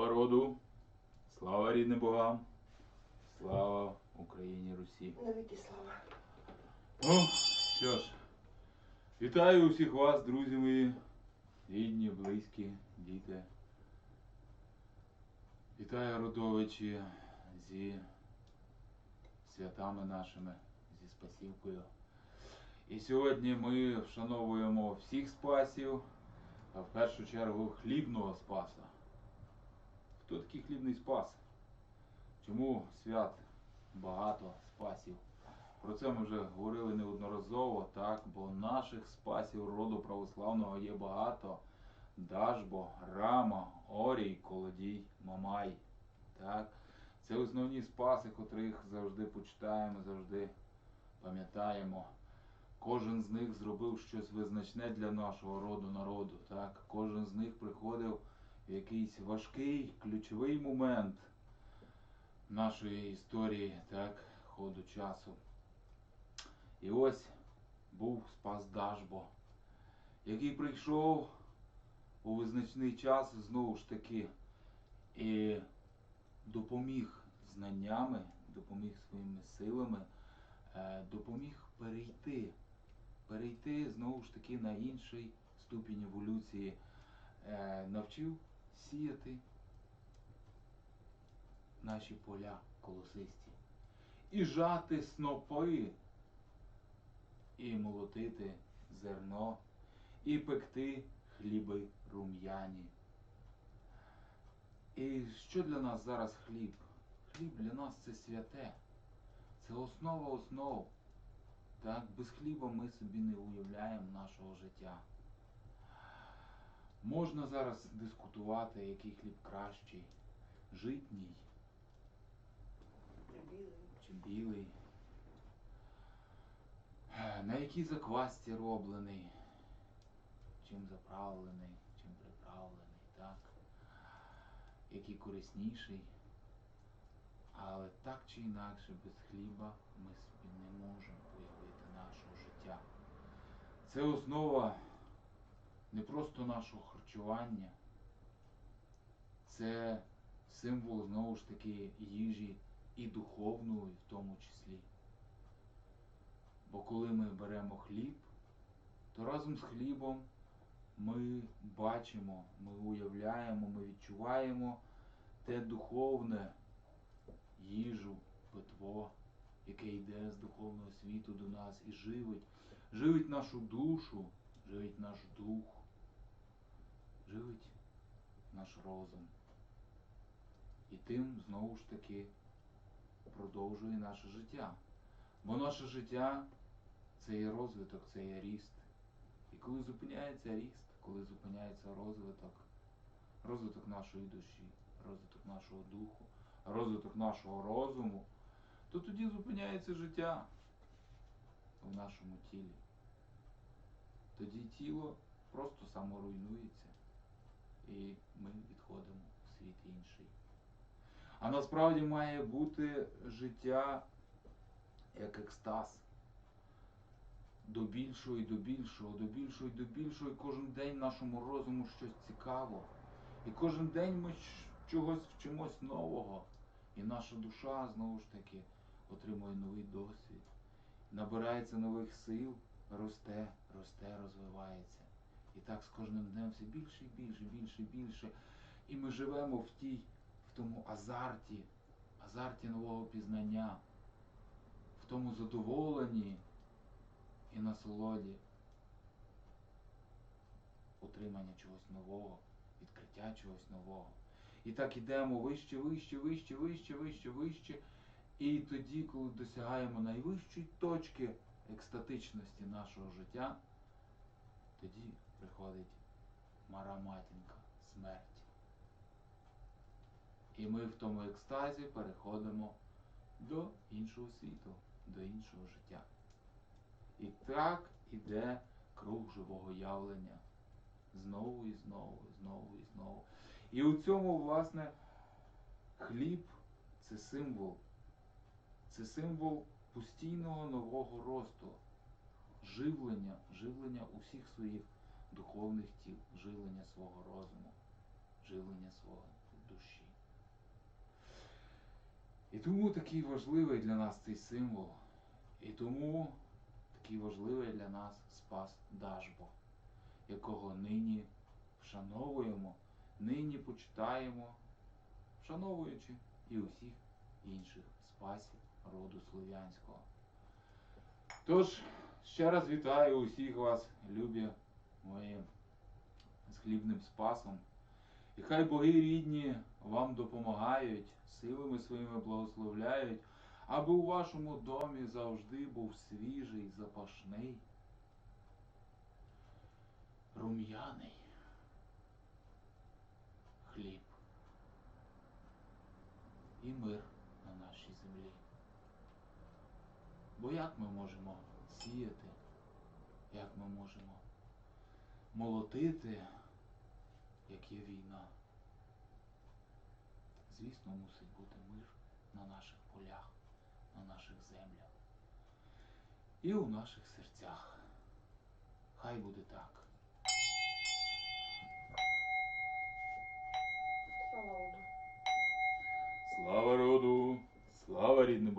народу, слава рідним богам, слава Україні Русі. Навіки слава. Ну, що ж, вітаю усіх вас, друзі мої, рідні, близькі, діти. Вітаю родовичі зі святами нашими, зі спасівкою. І сьогодні ми вшановуємо всіх спасів, а в першу чергу хлібного спаса. Хто такий хлібний спас? Чому свят багато спасів? Про це ми вже говорили неодноразово, так, бо наших спасів роду православного є багато. Дажбо, Рама, Орій, Колодій, Мамай. Так. Це основні спаси, котрих завжди почитаємо, завжди пам'ятаємо. Кожен з них зробив щось визначне для нашого роду народу. Так? Кожен з них приходив якийсь важкий, ключовий момент нашої історії, так, ходу часу. І ось був спас Дажбо, який прийшов у визначний час знову ж таки і допоміг знаннями, допоміг своїми силами, е, допоміг перейти, перейти знову ж таки на інший ступінь еволюції, Е, навчив сіяти наші поля колосисті і жати снопи і молотити зерно, і пекти хліби рум'яні. І що для нас зараз хліб? Хліб для нас це святе, це основа основ. Так, без хліба ми собі не уявляємо нашого життя. Можна зараз дискутувати, який хліб кращий, житній чи білий. На якій заквасці роблений, чим заправлений, чим приправлений, так? Який корисніший. Але так чи інакше, без хліба ми собі не можемо уявити нашого життя. Це основа не просто нашого харчування, це символ знову ж таки їжі і духовної в тому числі. Бо коли ми беремо хліб, то разом з хлібом ми бачимо, ми уявляємо, ми відчуваємо те духовне їжу, питво, яке йде з духовного світу до нас і живить, живить нашу душу, живить наш дух, наш розум. І тим знову ж таки продовжує наше життя. Бо наше життя це є розвиток, це є ріст. І коли зупиняється ріст, коли зупиняється розвиток, розвиток нашої душі, розвиток нашого духу, розвиток нашого розуму, то тоді зупиняється життя в нашому тілі. Тоді тіло просто саморуйнується, і ми відходимо в світ інший. А насправді має бути життя як екстаз. До більшого і до більшого, до більшого і до більшого, і кожен день нашому розуму щось цікаво. І кожен день ми чогось вчимось нового. І наша душа знову ж таки отримує новий досвід, набирається нових сил, росте, росте, розвивається. І так з кожним днем все більше і більше, більше і більше. І ми живемо в тій, в тому азарті, азарті нового пізнання, в тому задоволенні і насолоді отримання чогось нового, відкриття чогось нового. І так ідемо вище, вище, вище, вище, вище, вище. І тоді, коли досягаємо найвищої точки екстатичності нашого життя, тоді приходить мара матінка, смерть. І ми в тому екстазі переходимо до іншого світу, до іншого життя. І так іде круг живого явлення. Знову і знову, знову і знову. І у цьому, власне, хліб це символ. Це символ постійного нового росту, живлення, живлення усіх своїх духовних тіл, живлення свого розуму, живлення свого душі. І тому такий важливий для нас цей символ. І тому такий важливий для нас Спас Дажбо, якого нині вшановуємо, нині почитаємо, вшановуючи і усіх інших спасів роду слов'янського. Тож, ще раз вітаю усіх вас, любі мої, з хлібним спасом. І хай боги рідні вам допомагають, силами своїми благословляють, аби у вашому домі завжди був свіжий, запашний, рум'яний хліб і мир на нашій землі. Бо як ми можемо сіяти, як ми можемо молотити, як є війна. Звісно, мусить бути мир на наших полях, на наших землях і у наших серцях. Хай буде так. Hello.